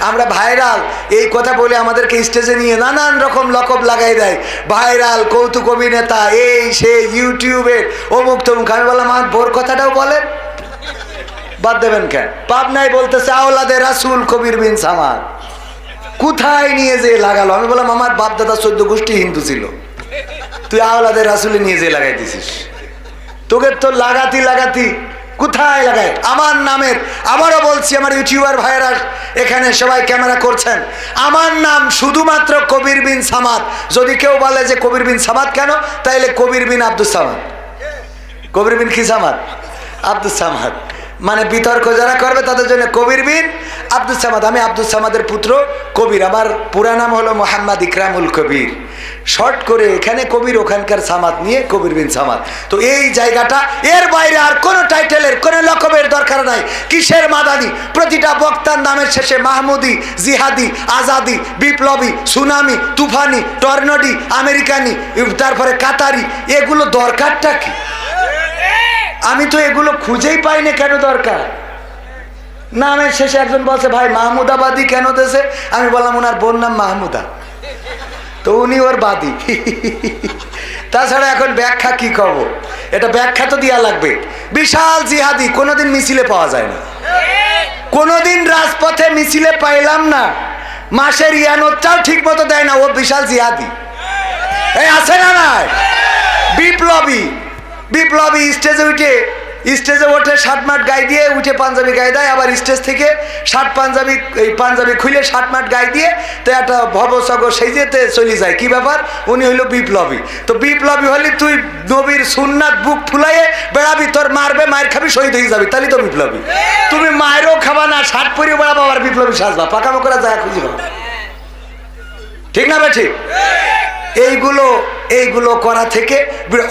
আমরা ভাইরাল, এই কথা বলে আমাদেরকে স্টেজে নিয়ে নানান রকম লকব লাগাই দেয়। ভাইরাল, কৌতুক অভিনেতা, এই সে ইউটিউবের, অমুক তমুক। আমি বললাম আমার বোর কথাটাও বলেন। বাদ দেবেন কেন? পাবনায় বলতেছে, আওলাদে রাসুল কবির বিন সামাদ। কোথায় নিয়ে যে লাগালো? আমি বললাম, আমার বাপ দাদা চোদ্দ গোষ্ঠী হিন্দু ছিল। তুই আওলাদের রাসুলে নিয়ে যে লাগাই দিছিস। তোকে তো লাগাতি লাগাতি কোথায় লাগায় আমার নামের আবারও বলছি আমার ইউটিউবার ভাইয়েরা, এখানে সবাই ক্যামেরা করছেন। আমার নাম শুধুমাত্র কবির বিন সামাদ। যদি কেউ বলে যে কবির বিন সামাদ কেন, তাইলে কবির বিন আব্দুল সামাদ। কবির বিন কি সামাদ? আব্দুল সামাদ। মানে বিতর্ক যারা করবে তাদের জন্য কবির বিন আব্দুল সামাদ। আমি আব্দুল সামাদের পুত্র কবির। আমার পুরা নাম হলো মোহাম্মদ ইকরামুল কবির। শর্ট করে এখানে কবির, ওখানকার সামাদ নিয়ে কবির বিন সামাদ। তো এই জায়গাটা, এর বাইরে আর কোনো টাইটেলের, কোনো লকবের দরকার নাই। কিসের মাদানি? প্রতিটা বক্তার নামের শেষে মাহমুদি, জিহাদি, আজাদি, বিপ্লবী, সুনামি, তুফানি, টর্নডি, আমেরিকানি, তারপরে কাতারি। এগুলো দরকারটা কি? আমি তো এগুলো খুঁজেই পাই না কেন দরকার? না নামের শেষে একজন বলছে, ভাই, মাহমুদাবাদী কেন দেশে? আমি বললাম, ওনার বোন নাম মাহমুদা। তো উনি ওর বাদী। তাছাড়া এখন ব্যাখ্যা কি কব? এটা ব্যাখ্যা তো দেওয়া লাগবে। বিশাল জিহাদি, কোনোদিন মিছিলে পাওয়া যায় না। কোনোদিন রাজপথে মিছিলে পাইলাম না। মাসের ইয়ানোরটাও ঠিক মতো দেয় না, ও বিশাল জিহাদি। এই আছে না নাই? বিপ্লবী। বিপ্লবী স্টেজে উঠে, স্টেজে ওঠে শার্ট মাঠ গায়ে দিয়ে উঠে পাঞ্জাবি গায়ে দেয়, আবার স্টেজ থেকে শার্ট পাঞ্জাবি, এই পাঞ্জাবি খুলে শার্ট মাঠ গায়ে দিয়ে তো একটা ভবসগ সেই যেতে চলে যায়। কি ব্যাপার? উনি হইল বিপ্লবী। তো বিপ্লবী হলে তুই নবীর সুন্নাত বুক ফুলাইয়ে বেড়াবি, তোর মারবে মায়ের খাবি, শহীদ হয়ে যাবি। তাহলে তো বিপ্লবী। তুমি মায়েরও খাবা না শার্ট পরিয়ে বেড়াবো, আবার বিপ্লবী সাজবা। পাকামো করে যায় খুঁজি পাবা ঠিক না বে ঠিক এইগুলো এইগুলো করা থেকে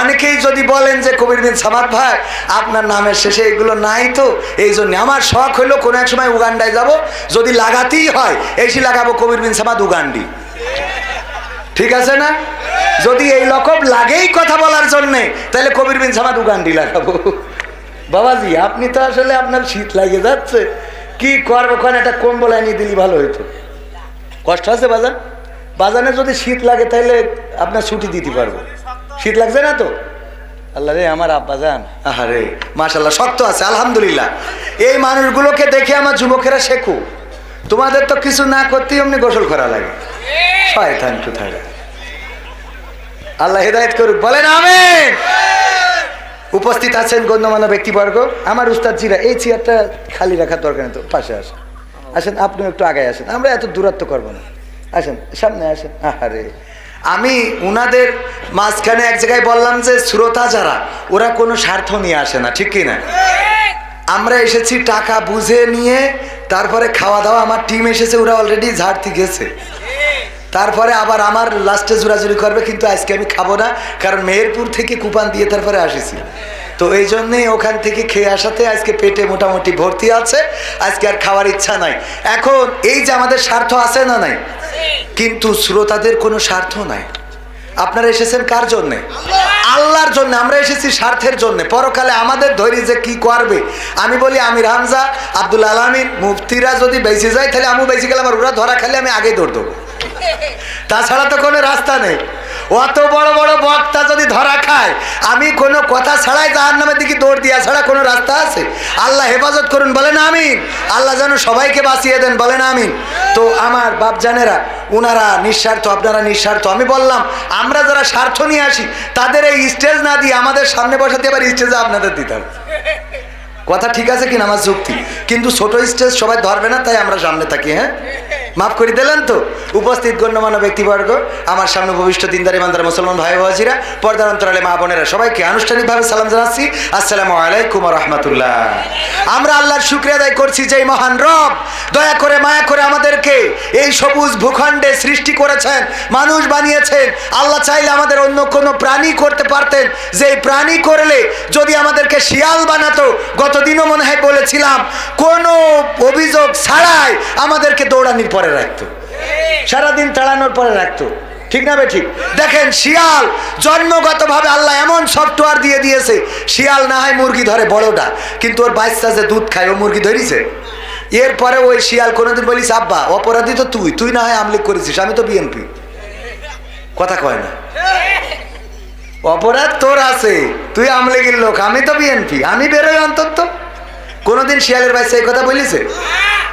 অনেকেই যদি বলেন যে, কবির বিন সামাদ ভাই, আপনার নামের শেষে এগুলো নাই তো, এই জন্য আমার শখ হলো কোনো এক সময় উগান্ডায় যাব। যদি লাগাতেই হয়, এসি লাগাবো কবির বিন সামাদ উগান্ডি। ঠিক আছে না? যদি এই রকম লাগেই কথা বলার জন্যে, তাহলে কবির বিন সামাদ উগান্ডি লাগাবো। বাবাজি, আপনি তো আসলে আপনার শীত লাগে যাচ্ছে। কি করব, কোন একটা কম্বল আনিয়ে দিলি ভালো হইতো। কষ্ট আছে বাজান? বাজানে যদি শীত লাগে তাহলে আপনার ছুটি দিতে পারব। শীত লাগছে না তো? আল্লাহ রে আমার আব্বা যান। আহারে মাশাল্লাহ শক্ত আছে আলহামদুলিল্লাহ। এই মানুষগুলোকে দেখে আমার যুবকেরা শেখো। তোমাদের তো কিছু না করতেই অমনি গোসল করা লাগে। শয়তান কোথায়? আল্লাহ হেদায়ত করুক বলেন আমি উপস্থিত আছেন গণ্যমান্য ব্যক্তিবর্গ। আমার উস্তাদ জিরা এই চেয়ারটা খালি রাখার দরকার নেই তো পাশে আসেন। আসেন আপনি একটু আগে আসেন। আমরা এত দূরত্ব করব না। আসেন, সামনে আসেন। আহারে। আমি উনাদের মাঝখানে এক জায়গায় বললাম যে, শ্রোতা যারা, ওরা কোনো স্বার্থ নিয়ে আসে না, ঠিক কি না আমরা এসেছি টাকা বুঝে নিয়ে, তারপরে খাওয়া দাওয়া আমার টিম এসেছে, ওরা অলরেডি ঝাড়তে গেছে। তারপরে আবার আমার লাস্টে জোরাজুরি করবে, কিন্তু আজকে আমি খাব না, কারণ মেহেরপুর থেকে কুপান দিয়ে তারপরে আসেছি। তো এই জন্যেই ওখান থেকে খেয়ে আসাতে আজকে পেটে মোটামুটি ভর্তি আছে, আজকে আর খাওয়ার ইচ্ছা নাই। এখন এই যে আমাদের স্বার্থ আছে না নাই? কিন্তু শ্রোতাদের কোনো স্বার্থ নাই। আপনারা এসেছেন কার জন্যে? আল্লাহর জন্য, আমরা এসেছি স্বার্থের জন্য। পরকালে আমাদের ধৈর্য যে কি করবে? আমি বলি আমি রামজা আব্দুল আলমিন, মুফতিরা যদি বেঁচে যায়, তাহলে আমি বেঁচে গেলাম আর ওরা ধরা খালে আমি আগে দৌড় দেবো। তাছাড়া তো কোনো রাস্তা নেই। অত বড় বড় বক্তা যদি ধরা খায়, আমি কোনো কথা ছাড়াই জাহার নামের দিকে দৌড় দিয়া ছাড়া কোনো রাস্তা আছে? আল্লাহ হেফাজত করুন, বলেন আমিন। আল্লাহ যেন সবাইকে বাঁচিয়ে দেন, বলেন আমিন। তো আমার বাপ জানেরা উনারা নিঃস্বার্থ, আপনারা নিঃস্বার্থ। আমি বললাম, আমরা যারা স্বার্থ নিয়ে আসি, তাদের এই স্টেজ না দিয়ে আমাদের সামনে বসাতে এবার স্টেজে আপনাদের দিতে হবে। কথা ঠিক আছে কিনা আমার যুক্তি? কিন্তু ছোট স্টেজ সবাই ধরবে না, তাই আমরা সামনে থাকি হ্যাঁ? মাফ করে দিলেন তো। উপস্থিত গণ্যমান্য ব্যক্তিবর্গ, আমার সামনে ভবিষ্য দিনদার, ইমানদার মুসলমান ভাই ভাজিরা পর্দার অন্তরালে মা বোনেরা, সবাইকে আনুষ্ঠানিকভাবে সালাম জানাচ্ছি। আসসালামু আলাইকুম রহমতুল্লাহ। আমরা আল্লাহর শুক্রিয়া আদায় করছি যে মহান রব, দয়া করে, মায়া করে আমাদেরকে এই সবুজ ভূখণ্ডে সৃষ্টি করেছেন, মানুষ বানিয়েছেন। আল্লাহ চাইলে আমাদের অন্য কোনো প্রাণী করতে পারতেন। যে প্রাণী করলে যদি আমাদেরকে শিয়াল বানাতো, গতদিনও মনে হয় বলেছিলাম, কোনো অভিযোগ ছাড়াই আমাদেরকে দৌড়ানির পরে রাখতো। সারাদিন তাড়ানোর পরে রাখতো। ঠিক না ঠিক দেখেন, শিয়াল জন্মগতভাবে আল্লাহ এমন সফটওয়্যার দিয়ে দিয়েছে, শিয়াল না হয় মুরগি ধরে বড়টা। কিন্তু ওর বাচ্চা যে দুধ খায়, ও মুরগি ধরিছে। এরপরে ওই শিয়াল কোনোদিন বলিস আব্বা, অপরাধী তো তুই তুই না হয় আমলিক করেছিস, আমি তো বিএনপি কথা কয় না। অপরাধ তোর আছে, তুই আমলিগের লোক, আমি তো বিএনপি আমি বেরোই অন্তত। কোনোদিন শিয়ালের ভাই সেই কথা বলিছে?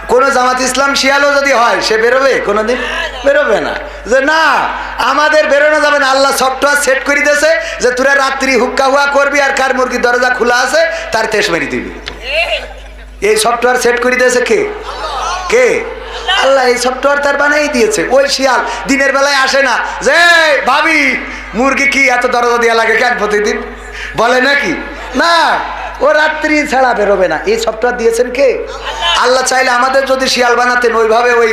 কোন জামাত ইসলাম শিয়ালও যদি হয়, সে বেরোবে? কোনোদিন বেরোবে না। যে না, আমাদের বেরোনো যাবে না। আল্লাহ সফটওয়্যার সেট করে দিয়েছে যে তোরা রাত্রি হুক্কা হুয়া করবি আর কার মুরগির দরজা খোলা আছে, তার তেস মেরে দিবি। এই সফটওয়্যার সেট করে দিয়েছে কে? কে? আল্লাহ এই সফটওয়্যার তার বানাই দিয়েছে। ওই শিয়াল দিনের বেলায় আসে না। যে ভাবি, মুরগি কি এত দরজা দেওয়া লাগে কেন প্রতিদিন? বলে নাকি? না ও রাত্রি ছাড়া বেরোবে না। এই সফটওয়্যার দিয়েছেন কে? আল্লাহ চাইলে আমাদের যদি শিয়াল বানাতেন, ওইভাবে ওই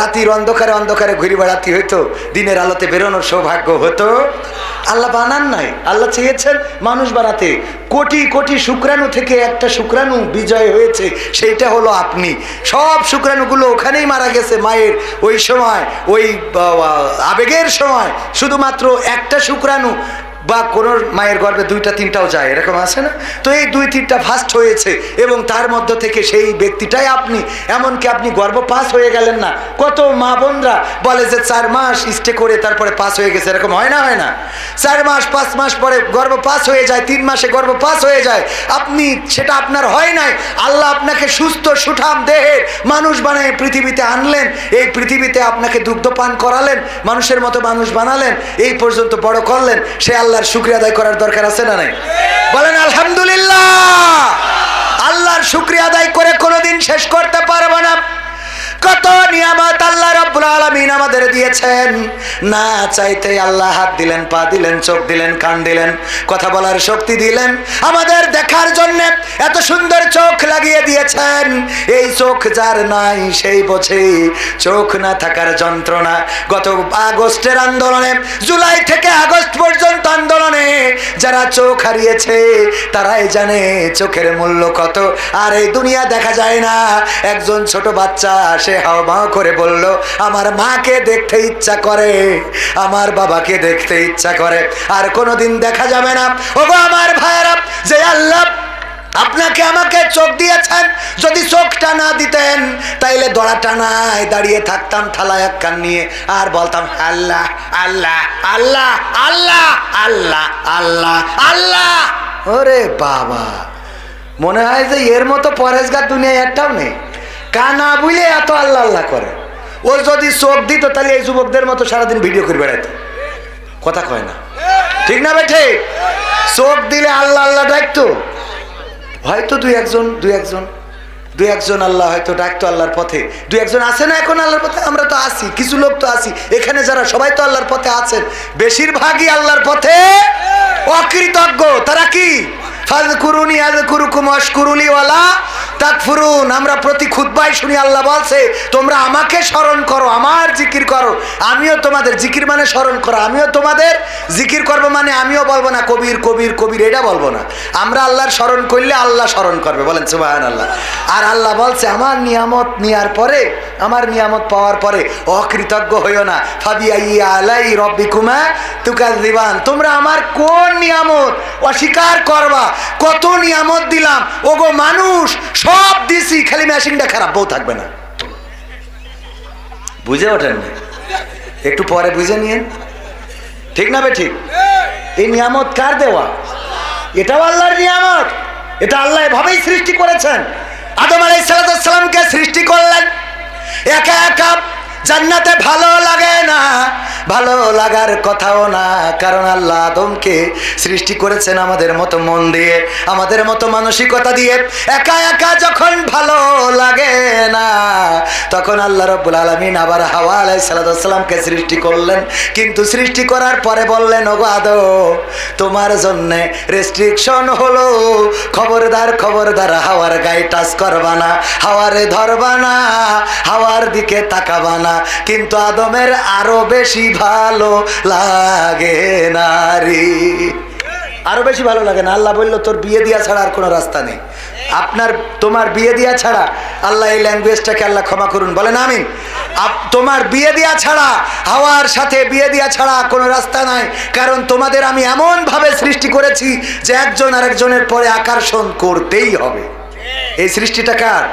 রাতির অন্ধকারে অন্ধকারে ঘুরে বেড়াতে হইতো। দিনের আলোতে বেরোনোর সৌভাগ্য হতো। আল্লাহ বানান নাই। আল্লাহ চেয়েছেন মানুষ বানাতে। কোটি কোটি শুক্রাণু থেকে একটা শুক্রাণু বিজয় হয়েছে, সেইটা হলো আপনি। সব শুক্রাণুগুলো ওখানেই মারা গেছে মায়ের। ওই সময়, ওই আবেগের সময়, শুধুমাত্র একটা শুক্রাণু বা কোনো মায়ের গর্ভে দুইটা, তিনটাও যায়, এরকম আছে না? তো এই দুই, তিনটা ফাস্ট হয়েছে এবং তার মধ্য থেকে সেই ব্যক্তিটাই আপনি। এমনকি আপনি গর্ব পাস হয়ে গেলেন না। কত মা বোনরা বলে যে চার মাস স্টে করে তারপরে পাস হয়ে গেছে, এরকম হয় না হয় না? চার মাস, পাঁচ মাস পরে গর্ব পাস হয়ে যায়, তিন মাসে গর্ব পাস হয়ে যায়। আপনি, সেটা আপনার হয় নাই। আল্লাহ আপনাকে সুস্থ, সুঠাম দেহের মানুষ বানায় পৃথিবীতে আনলেন। এই পৃথিবীতে আপনাকে দুগ্ধ পান করালেন, মানুষের মতো মানুষ বানালেন। এই পর্যন্ত বড় করলেন। সে আল্লাহর শুক্রিয়া আদায় করার দরকার আছে না নাই? বলেন, আলহামদুলিল্লাহ। আল্লাহর শুক্রিয়া আদায় করে কোনোদিন শেষ করতে পারব না। কত নিয়ামত আল্লাহ আলামিন আমাদের দিয়েছেন। না চাইতে আল্লাহ হাত দিলেন, পা দিলেন, চোখ দিলেন, কান দিলেন, কথা বলার শক্তি দিলেন। আমাদের দেখার জন্য এত সুন্দর চোখ লাগিয়ে দিয়েছেন। এই চোখ যার নাই, সেই বোঝে। চোখ না থাকার যন্ত্রণা। গত আগস্টের আন্দোলনে, জুলাই থেকে আগস্ট পর্যন্ত আন্দোলনে যারা চোখ হারিয়েছে, তারাই জানে চোখের মূল্য কত। আর এই দুনিয়া দেখা যায় না। একজন ছোট বাচ্চা সে হাওমাও করে বলল, আমার মাকে দেখতে ইচ্ছা করে, আমার বাবাকে দেখতে ইচ্ছা করে, আর কোনোদিন দেখা যাবে না। ওগো আমার ভাইয়েরা, যে আল্লাহ আপনাকে আমাকে চোখ দিয়েছেন? যদি চোখটা না দিতেন, তাইলে দড়া টানায় দাঁড়িয়ে থাকতাম থালা এক কান নিয়ে। আর বলতাম, আল্লাহ আল্লাহ আল্লাহ আল্লাহ আল্লাহ আল্লাহ আল্লাহ। ওরে বাবা, মনে হয় যে এর মতো পরেশগার দুনিয়ায় একটাও নেই। কানা বুঝলে এত আল্লাহ আল্লাহ করে। ও যদি চোখ দিত তাহলে এই যুবকদের মতো সারাদিন ভিডিও করে বেড়াইতো। কথা কয় না। ঠিক না বেঠে চোখ দিলে আল্লাহ আল্লাহ ডাকতো। হয়তো দুই একজন দুই একজন দুই একজন আল্লাহ হয়তো ডাকতো আল্লাহর পথে। দুই একজন আছে না এখন আল্লাহর পথে? আমরা তো আছি, কিছু লোক তো আছি। এখানে যারা সবাই তো আল্লাহর পথে আছেন, বেশিরভাগই আল্লাহর পথে অকৃতজ্ঞ। তারা কি? ফাজকুরুনি আযকুরুকুম ওয়াশকুরুলি তাকফুরুন, আমরা প্রতি খুতবায় শুনি আল্লাহ বলছে, তোমরা আমাকে স্মরণ করো, আমার জিকির করো। আমিও তোমাদের জিকির মানে স্মরণ করো, আমিও তোমাদের জিকির করব মানে আমিও বলব না, কবির কবির কবির, এটা বলব না। আমরা আল্লাহর স্মরণ করলে আল্লাহ স্মরণ করবে, বলেন সুবাহান আল্লাহ আর আল্লাহ বলছে, আমার নিয়ামত নেওয়ার পরে, আমার নিয়ামত পাওয়ার পরে, অকৃতজ্ঞ হইও না। ইয়া আলাই রব্বিকুমা তুকাল দিবান তোমরা আমার কোন নিয়ামত অস্বীকার করবা? কত নিয়ামত দিলাম? ওগো মানুষ সব দিছি, খালি মেশিনটা খারাপ, বউ থাকবে না। বুঝে ওঠেন না? একটু পরে বুঝে নিয়েন। ঠিক না বে ঠিক? এই নিয়ামত কার দেওয়া? এটাও আল্লাহর নিয়ামত। এটা আল্লাহ এভাবেই সৃষ্টি করেছেন। আদম আলাই সালামকে সৃষ্টি করলেন? একা একা জান্নাতে ভালো লাগে না। ভালো লাগার কথাও না, কারণ আল্লাহ আদমকে সৃষ্টি করেছেন আমাদের মতো মন দিয়ে, আমাদের মতো মানসিকতা দিয়ে। একা একা যখন ভালো লাগে না, তখন আল্লাহ রব্বুল আলমিন আবার হাওয়া আলাই সালামকে সৃষ্টি করলেন। কিন্তু সৃষ্টি করার পরে বললেন, ওগো আদম তোমার জন্যে রেস্ট্রিকশন হলো, খবরদার খবরদার হাওয়ার গায়ে টাচ করবা না, হাওয়ারে ধরবা না, হাওয়ার দিকে তাকাবা না। কিন্তু আদমের আরও বেশি ভালো লাগে না রে আরও বেশি ভালো লাগে না? আল্লাহ বলল, তোর বিয়ে দিয়া ছাড়া আর কোনো রাস্তা নেই। আপনার, তোমার বিয়ে দিয়া ছাড়া আল্লাহ এই ল্যাঙ্গুয়েজটাকে আল্লাহ ক্ষমা করুন। বলেন, আমিন। তোমার বিয়ে দিয়া ছাড়া, হাওয়ার সাথে বিয়ে দিয়া ছাড়া কোনো রাস্তা নাই। কারণ তোমাদের আমি এমন ভাবে সৃষ্টি করেছি যে একজন আরেকজনের পরে আকর্ষণ করতেই হবে। এই সৃষ্টিটা কার?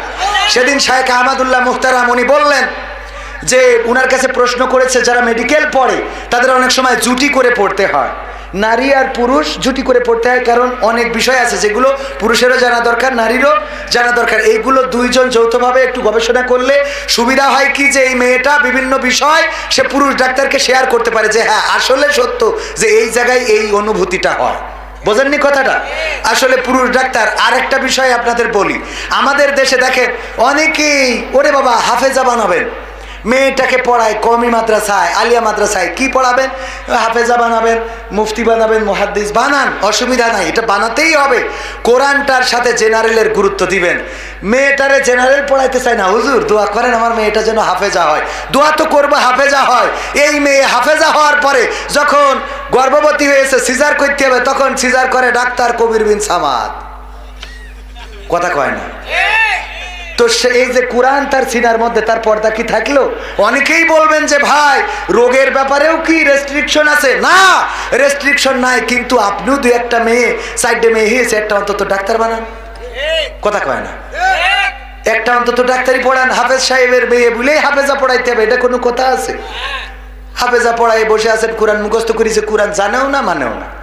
সেদিন শায়েখ আহমদুল্লাহ মুখতারাম উনি বললেন যে উনার কাছে প্রশ্ন করেছে, যারা মেডিকেল পড়ে, তাদের অনেক সময় জুটি করে পড়তে হয়। নারী আর পুরুষ জুটি করে পড়তে হয়, কারণ অনেক বিষয় আছে যেগুলো পুরুষেরও জানা দরকার, নারীরও জানা দরকার। এইগুলো দুইজন যৌথভাবে একটু গবেষণা করলে সুবিধা হয় কি যে এই মেয়েটা বিভিন্ন বিষয় সে পুরুষ ডাক্তারকে শেয়ার করতে পারে যে হ্যাঁ আসলে সত্য যে এই জায়গায় এই অনুভূতিটা হয়। বোঝেননি কথাটা? আসলে পুরুষ ডাক্তার, আরেকটা বিষয় আপনাদের বলি। আমাদের দেশে দেখেন, অনেকেই, ওরে বাবা, হাফেজা বানাবেন। মেয়েটাকে পড়ায় কমি মাদ্রাসায়, আলিয়া মাদ্রাসায় কি পড়াবেন? হাফেজা বানাবেন, মুফতি বানাবেন, মুহাদ্দিস বানান, অসুবিধা নাই, এটা বানাতেই হবে। কোরআনটার সাথে জেনারেলের গুরুত্ব দিবেন। মেয়েটারে জেনারেল পড়াইতে চায় না, হুজুর, দোয়া করেন আমার মেয়েটা যেন হাফেজা হয়। দোয়া তো করব, হাফেজা হয়। এই মেয়ে হাফেজা হওয়ার পরে যখন গর্ভবতী হয়েছে, সিজার করতে হবে, তখন সিজার করে ডাক্তার কবির বিন সামাদ। কথা কয় না? তো সে- এই যে কোরআন তার সিনার মধ্যে, তার পর্দা কি থাকল? অনেকেই বলবেন যে, ভাই, রোগের ব্যাপারেও কি রেস্ট্রিকশন আছে? না রেস্ট্রিকশন নাই, কিন্তু আপনিও দু একটা মেয়ে সাইডে মেয়ে হয়েছে, একটা অন্তত ডাক্তার বানান। কথা কয় না। একটা অন্তত ডাক্তারি পড়ান। হাফেজ সাহেবের মেয়ে বলেই হাফেজা পড়াইতে হবে, এটা কোনো কথা আছে? হাফেজা পড়াই বসে আছেন, কোরআন মুখস্থ করেছে, কোরআন জানেও না, মানেও না।